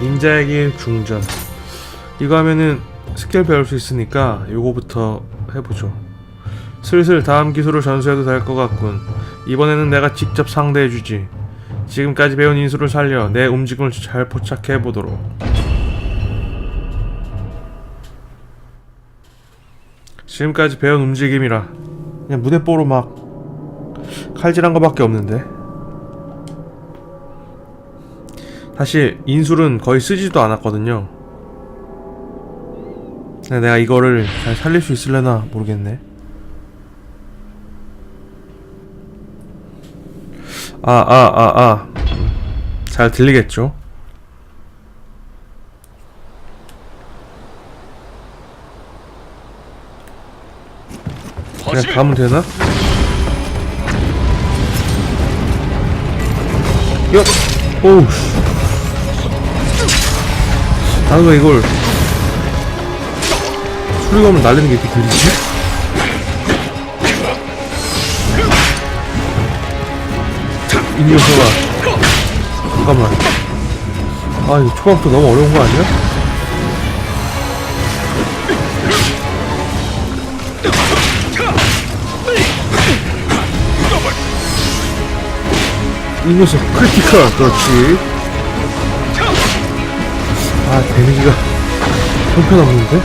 닌자의 길 중전. 이거 하면은 스킬 배울 수 있으니까 요거부터 해보죠. 슬슬 다음 기술을 전수해도 될 것 같군. 이번에는 내가 직접 상대해주지. 지금까지 배운 인수를 살려 내 움직임을 잘 포착해보도록. 지금까지 배운 움직임이라 그냥 무대뽀로 막 칼질한 거밖에 없는데 사실 인술은 거의 쓰지도 않았거든요 내가 이거를 잘 살릴 수 있을려나 모르겠네 아 아 아아 잘 들리겠죠? 그냥 가면 되나? 야! 오우 씨. 나는 왜 이걸 수리검을 날리는 게 이렇게 들리지? 이 녀석아 잠깐만 아 이거 초반부터 너무 어려운 거 아니야? 이 녀석 크리티컬 그렇지 아 데미지가 형편없는데?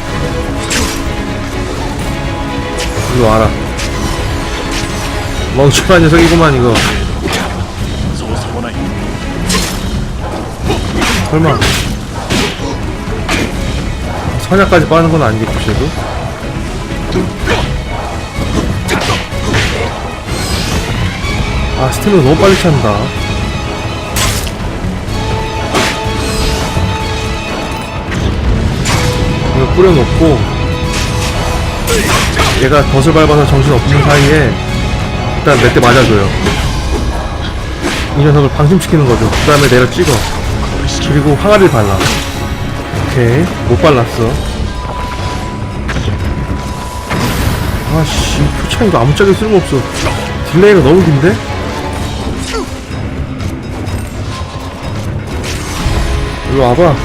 이거 알아. 멍청한 녀석이구만 이거. 설마. 선야까지 빠는 건 아니겠지 도아 스텝을 너무 빨리 찬다. 뿌려놓고 얘가 덫을 밟아서 정신 없는 사이에 일단 몇 대 맞아줘요. 이 녀석을 방심시키는 거죠. 그 다음에 내려 찍어. 그리고 항아리를 발라. 오케이. 못 발랐어. 아씨 표창이가 아무짝에 쓸모없어. 딜레이가 너무 긴데? 일로 와봐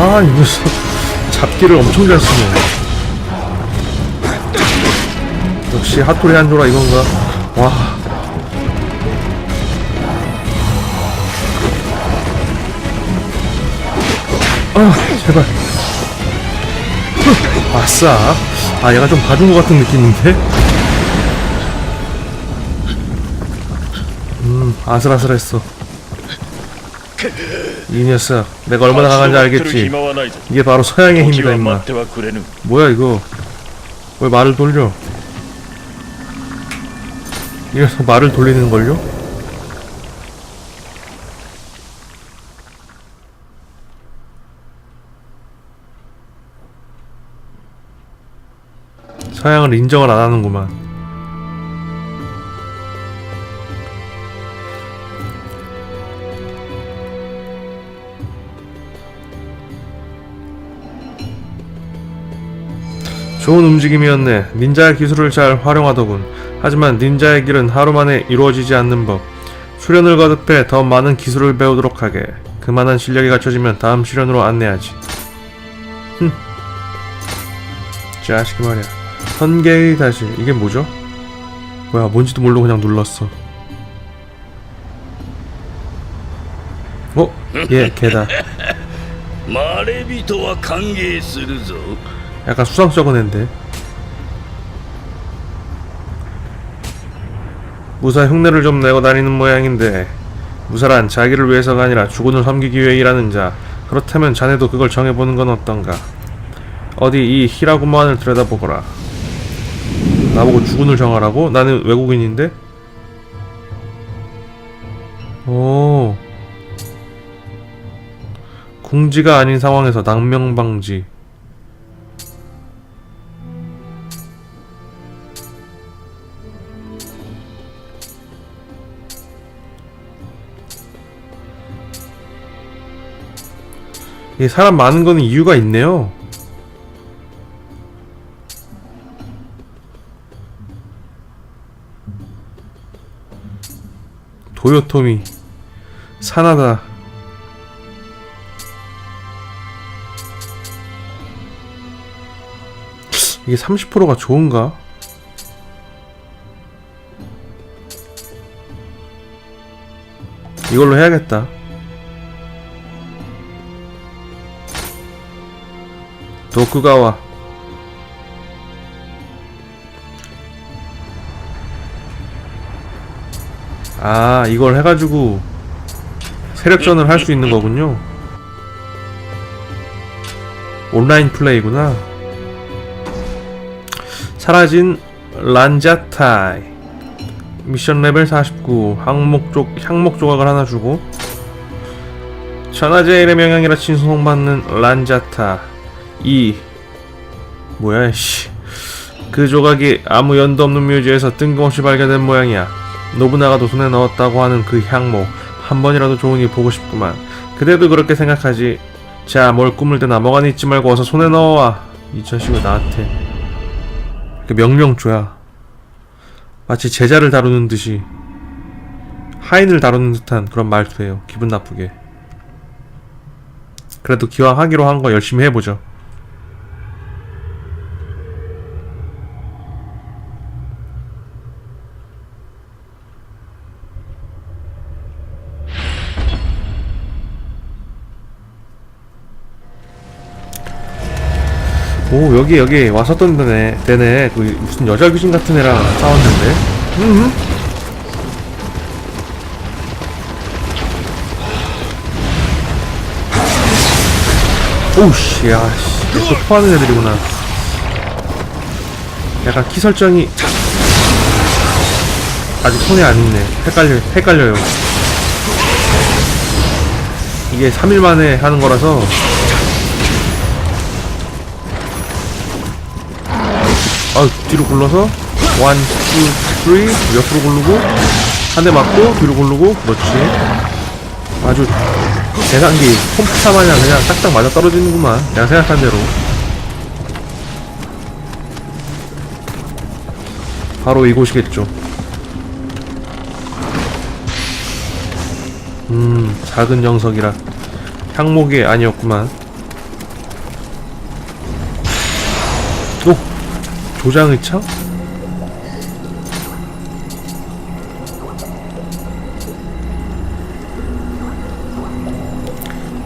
아, 이 녀석 잡기를 엄청 잘 쓰네. 역시 핫토리 한조라 이건가? 와. 아, 제발. 후, 아싸. 아, 얘가 좀 봐준 것 같은 느낌인데? 음, 아슬아슬했어. 이 녀석 내가 얼마나 강한지 알겠지? 이게 바로 서양의 힘이다 임마. 뭐야 이거? 왜 말을 돌려? 이래서 말을 돌리는걸요? 서양을 인정을 안하는구만. 좋은 움직임이었네. 닌자의 기술을 잘 활용하더군. 하지만 닌자의 길은 하루 만에 이루어지지 않는 법. 수련을 거듭해 더 많은 기술을 배우도록 하게. 그만한 실력이 갖춰지면 다음 시련으로 안내하지. 흠. 자식이 말이야. 선계의 다시. 이게 뭐죠? 뭐야, 뭔지도 모르고 그냥 눌렀어. 어? 예, 개다. まれびとは歓迎するぞ 약간 수상쩍은 앤데 무사 흉내를 좀 내고 다니는 모양인데 무사란 자기를 위해서가 아니라 주군을 섬기기 위해 일하는 자. 그렇다면 자네도 그걸 정해보는 건 어떤가? 어디 이 히라구만을 들여다보거라. 나보고 주군을 정하라고? 나는 외국인인데? 오. 궁지가 아닌 상황에서 낭명방지 이 사람 많은 거는 이유가 있네요. 도요토미 사나다. 이게 30%가 좋은가? 이걸로 해야겠다. 도쿠가와. 아 이걸 해가지고 세력전을 할 수 있는 거군요. 온라인 플레이구나. 사라진 란자타이. 미션 레벨 49 항목 조, 항목 조각을 하나 주고. 천하제일의 명령이라 친송받는 란자타 2 뭐야 씨 그 조각이 아무 연도 없는 묘지에서 뜬금없이 발견된 모양이야. 노부나가도 손에 넣었다고 하는 그 향목 한 번이라도 좋으니 보고 싶구만. 그대도 그렇게 생각하지. 자뭘 꿈을 대나 멍하니 있지 말고 어서 손에 넣어와. 이 자식을 나한테. 그 명령조야. 마치 제자를 다루는 듯이. 하인을 다루는 듯한 그런 말투예요. 기분 나쁘게. 그래도 기왕 하기로 한 거 열심히 해보죠 오 여기 여기 왔었던 데네 데네. 그 무슨 여자 귀신 같은 애랑 싸웠는데. 음 오우씨 야씨. 또 토하는 애들이구나. 약간 키 설정이 아직 손에 안 있네. 헷갈려 헷갈려요. 이게 3일 만에 하는 거라서 아 뒤로 굴러서? 원, 투, 쓰리 옆으로 굴르고 한 대 맞고 뒤로 굴르고 그렇지. 아주 계산기 컴퓨터 마냥 그냥 딱딱 맞아 떨어지는구만. 내가 생각한 대로. 바로 이곳이겠죠. 음 작은 정석이라 향목이 아니었구만 조장의 창?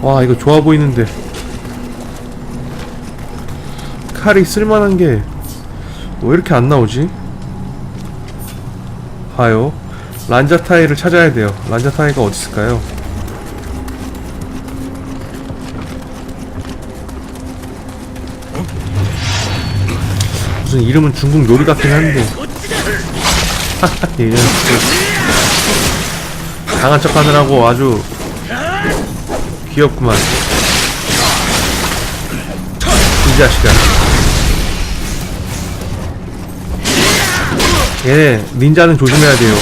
와 이거 좋아 보이는데 칼이 쓸만한 게 왜 이렇게 안 나오지? 봐요 란자타이를 찾아야 돼요 란자타이가 어디 있을까요? 무슨 이름은 중국 요리 같긴 한데. 강한 척 하느라고 아주 귀엽구만. 이 자식아. 얘네 닌자는 조심해야 돼요.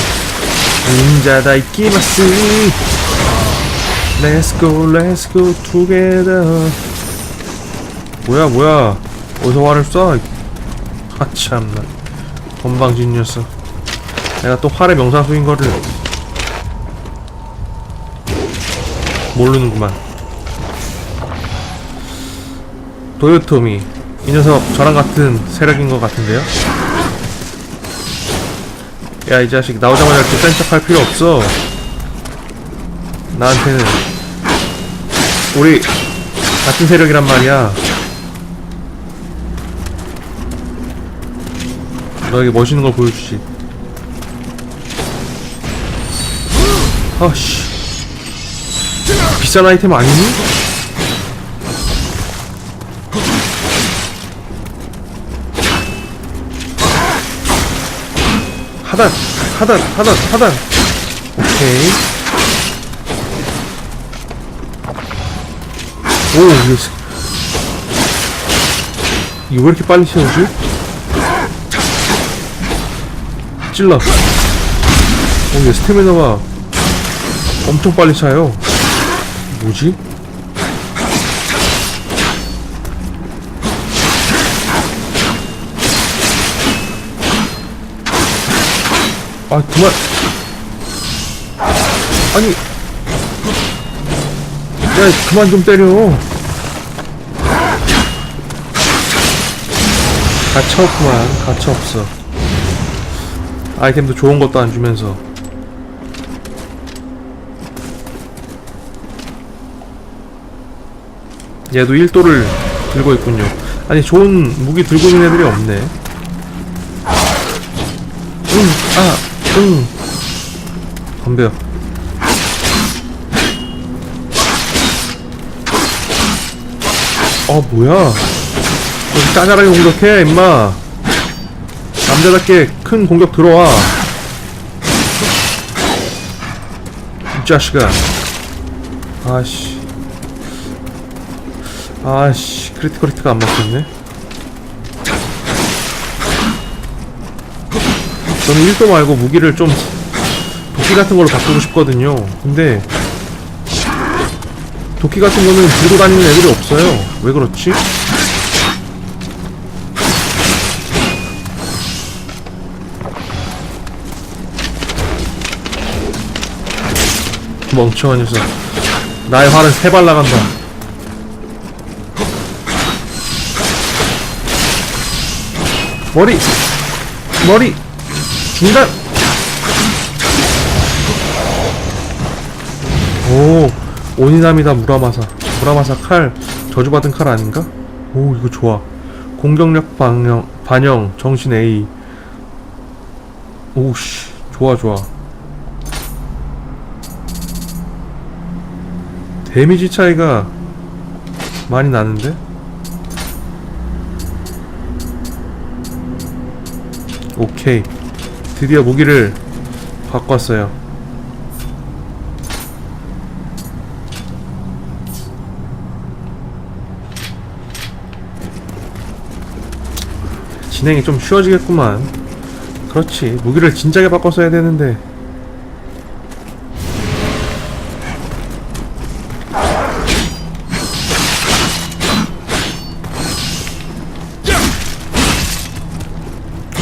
닌자다 이끼마스 Let's go let's go 뭐야 뭐야. 어디서 화를 쏴 아 참나. 건방진 녀석. 내가 또 활의 명사수인 거를 모르는구만. 도요토미 이 녀석 저랑 같은 세력인 것 같은데요? 야 이 자식 나오자마자 이렇게 센 척할 필요 없어. 나한테는 우리 같은 세력이란 말이야 너에게 멋있는 걸 보여주지 아씨 비싼 아이템 아니니? 하단 하단 하단 하단 오케이 오 이거 스- 이거 왜 이렇게 빨리 채우지? 찔러. 오얘 스태미너가 엄청 빨리 차요. 뭐지? 아 그만. 아니. 야 그만 좀 때려. 가차 없구만. 가차 없어 아이템도 좋은 것도 안 주면서 얘도 1도를 들고 있군요 아니 좋은 무기 들고 있는 애들이 없네 응, 아, 응. 덤벼. 어, 뭐야. 짜잘하게 공격해, 임마. 남자답게 큰 공격 들어와. 이 자식아. 아씨. 아씨, 크리티컬 히트가 안 맞겠네. 저는 1도 말고 무기를 좀 도끼 같은 걸로 바꾸고 싶거든요. 근데 도끼 같은 거는 들고 다니는 애들이 없어요. 왜 그렇지? 멍청한 녀석. 나의 활은 세 발 나간다. 머리! 머리! 중단! 오, 오니나미다 무라마사. 무라마사 칼, 저주받은 칼 아닌가? 오, 이거 좋아. 공격력 반영, 반영, 정신 A. 오씨, 좋아, 좋아. 데미지 차이가 많이 나는데? 오케이. 드디어 무기를 바꿨어요. 진행이 좀 쉬워지겠구만. 그렇지. 무기를 진작에 바꿨어야 되는데.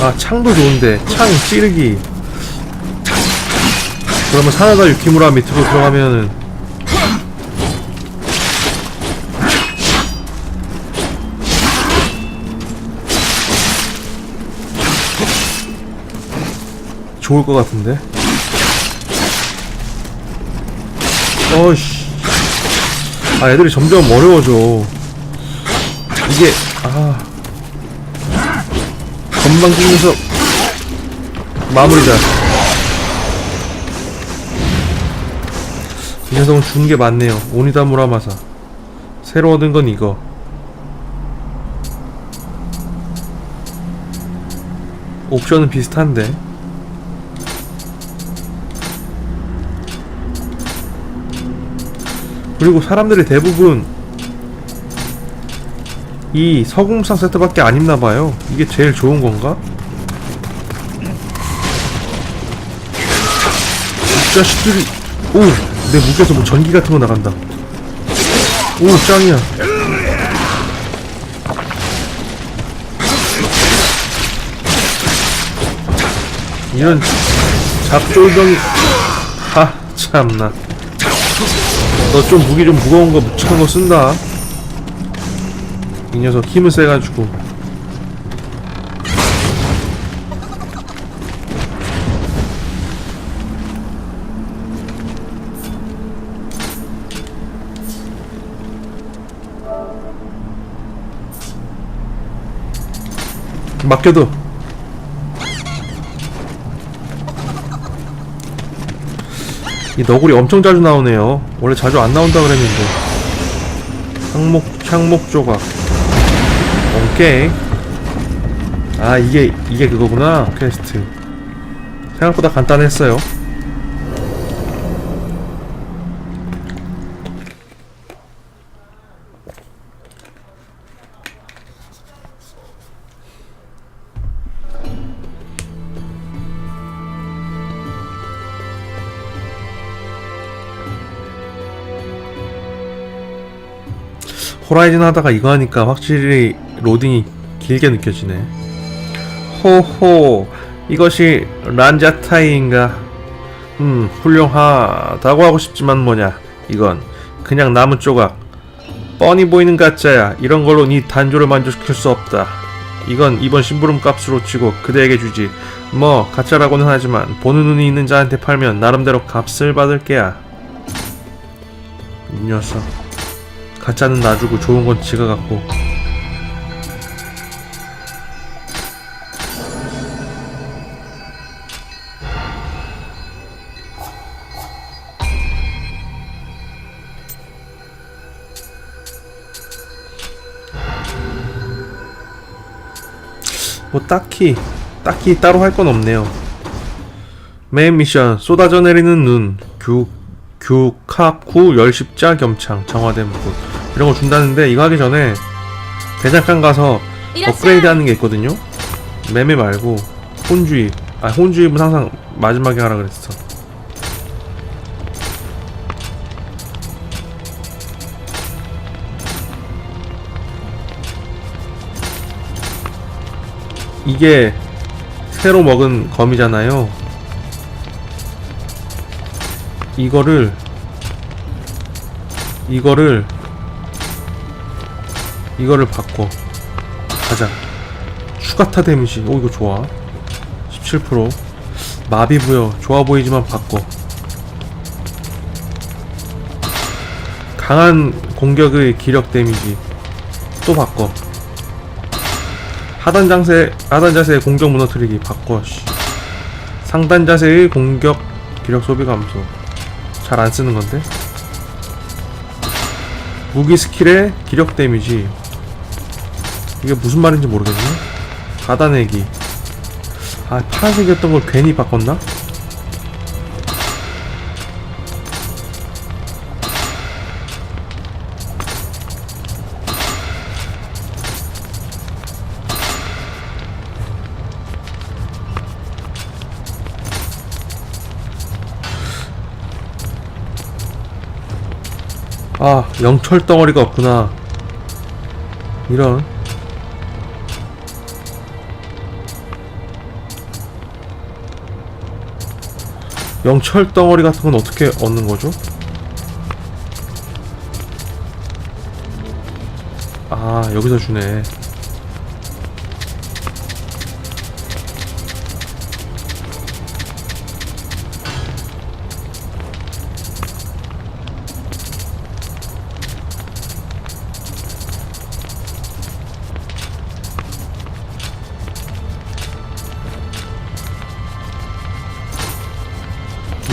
아, 창도 좋은데. 창 찌르기. 그러면 사나다 유키무라 밑으로 들어가면은 좋을 것 같은데. 어이씨. 아, 애들이 점점 어려워져. 이게, 아. 건방진 녀석. 마무리다. 이 녀석은 주는 게 많네요. 오니다 무라마사. 새로 얻은 건 이거. 옵션은 비슷한데. 그리고 사람들이 대부분 이 서궁상 세트밖에 안 입나봐요. 이게 제일 좋은 건가? 이 자식들이 오! 내 무게에서 뭐 전기 같은 거 나간다. 오 짱이야. 이런 잡쫄병이 하 참나. 너 좀 무기 좀 무거운 거 묵직한 거 쓴다. 이 녀석 힘은 세가지고. 맡겨도 이 너구리 엄청 자주 나오네요. 원래 자주 안 나온다 그랬는데. 향목 향목 조각. 오케이. 아 이게 이게 그거구나 퀘스트. 생각보다 간단했어요. 호라이즌 하다가 이거 하니까 확실히 로딩이 길게 느껴지네. 호호, 이것이 란자타이인가? 음, 훌륭하다고 하고 싶지만 뭐냐. 이건 그냥 나무 조각. 뻔히 보이는 가짜야. 이런 걸로 네 단조를 만족시킬 수 없다. 이건 이번 심부름 값으로 치고 그대에게 주지. 뭐 가짜라고는 하지만 보는 눈이 있는 자한테 팔면 나름대로 값을 받을 게야. 이 녀석. 가짜는 놔주고 좋은 건 지가 갖고. 뭐 딱히 딱히 따로 할 건 없네요. 메인 미션 쏟아져 내리는 눈, 규 규카쿠 열십자 겸창 정화된 붓 이런 거 준다는데 이거 하기 전에 대장간 가서 업그레이드 하는 게 있거든요. 매매 말고 혼주입. 아 혼주입은 항상 마지막에 하라 그랬어. 이게 새로 먹은 검이잖아요. 이거를 이거를 이거를 바꿔 가자. 추가타 데미지. 오 이거 좋아. 17% 마비 부여. 좋아 보이지만 바꿔 강한 공격의 기력 데미지. 또 바꿔 하단 자세 하단 자세의 공격 무너뜨리기 바꿔 씨. 상단 자세의 공격 기력 소비 감소. 잘 안 쓰는 건데? 무기 스킬의 기력 데미지. 이게 무슨 말인지 모르겠네. 가다내기. 아 파란색이었던 걸 괜히 바꿨나? 영철 덩어리가 없구나. 이런. 영철 덩어리 같은 건 어떻게 얻는 거죠? 아 여기서 주네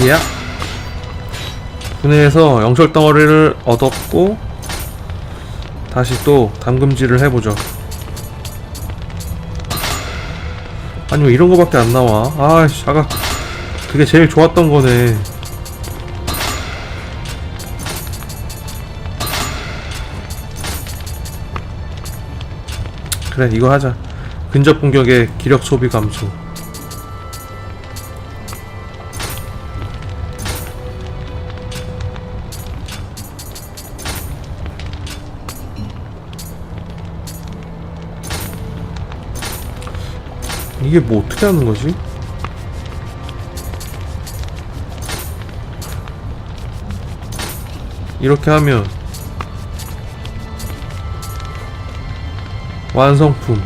예. 분해해서 영철 덩어리를 얻었고 다시 또 담금질을 해보죠. 아니 왜 이런 거밖에 안 나와? 아씨 아까 그게 제일 좋았던 거네. 그래 이거 하자. 근접 공격의 기력 소비 감소. 이게 뭐 어떻게 하는 거지? 이렇게 하면 완성품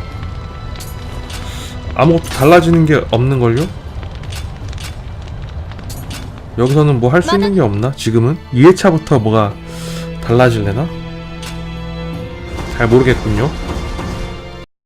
아무것도 달라지는 게 없는걸요? 여기서는 뭐 할 수 있는 게 없나? 지금은? 2회차부터 뭐가 달라질래나? 잘 모르겠군요